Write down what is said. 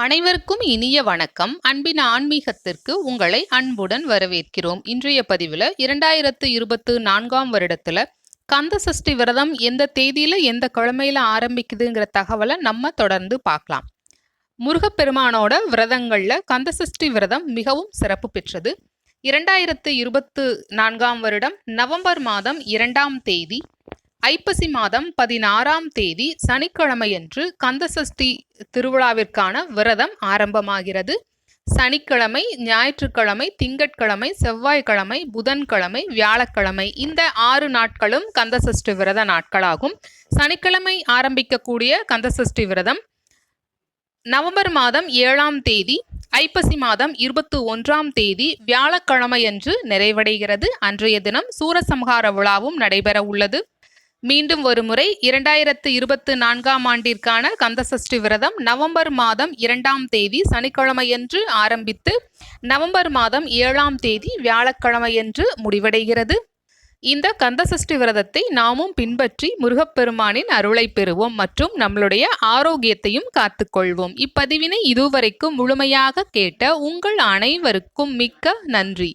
அனைவருக்கும் இனிய வணக்கம். அன்பின் ஆன்மீகத்திற்கு உங்களை அன்புடன் வரவேற்கிறோம். இன்றைய பதிவில் இரண்டாயிரத்து இருபத்து நான்காம் வருடத்தில் கந்த சஷ்டி விரதம் எந்த தேதியில் எந்த கிழமையில் ஆரம்பிக்குதுங்கிற தகவலை நம்ம தொடர்ந்து பார்க்கலாம். முருகப்பெருமானோட விரதங்களில் கந்த சஷ்டி விரதம் மிகவும் சிறப்பு பெற்றது. இரண்டாயிரத்து இருபத்து நான்காம் வருடம் நவம்பர் மாதம் இரண்டாம் தேதி ஐப்பசி மாதம் பதினாறாம் தேதி சனிக்கிழமையன்று கந்தசஷ்டி திருவிழாவிற்கான விரதம் ஆரம்பமாகிறது. சனிக்கிழமை ஞாயிற்றுக்கிழமை திங்கட்கிழமை செவ்வாய்க்கிழமை புதன்கிழமை வியாழக்கிழமை இந்த ஆறு நாட்களும் கந்தசஷ்டி விரத நாட்களாகும். சனிக்கிழமை ஆரம்பிக்கக்கூடிய கந்தசஷ்டி விரதம் நவம்பர் மாதம் ஏழாம் தேதி ஐப்பசி மாதம் இருபத்தி ஒன்றாம் தேதி வியாழக்கிழமையன்று நிறைவடைகிறது. அன்றைய தினம் சூரசம்ஹார விழாவும் நடைபெற உள்ளது மீண்டும் ஒரு முறை இரண்டாயிரத்து இருபத்து நான்காம் ஆண்டிற்கான கந்தசஷ்டி விரதம் நவம்பர் மாதம் இரண்டாம் தேதி சனிக்கிழமையன்று ஆரம்பித்து நவம்பர் மாதம் ஏழாம் தேதி வியாழக்கிழமையன்று முடிவடைகிறது. இந்த கந்தசஷ்டி விரதத்தை நாமும் பின்பற்றி முருகப்பெருமானின் அருளை பெறுவோம் மற்றும் நம்மளுடைய ஆரோக்கியத்தையும் காத்துக்கொள்வோம். இப்பதிவினை இதுவரைக்கும் முழுமையாக கேட்ட உங்கள் அனைவருக்கும் மிக்க நன்றி.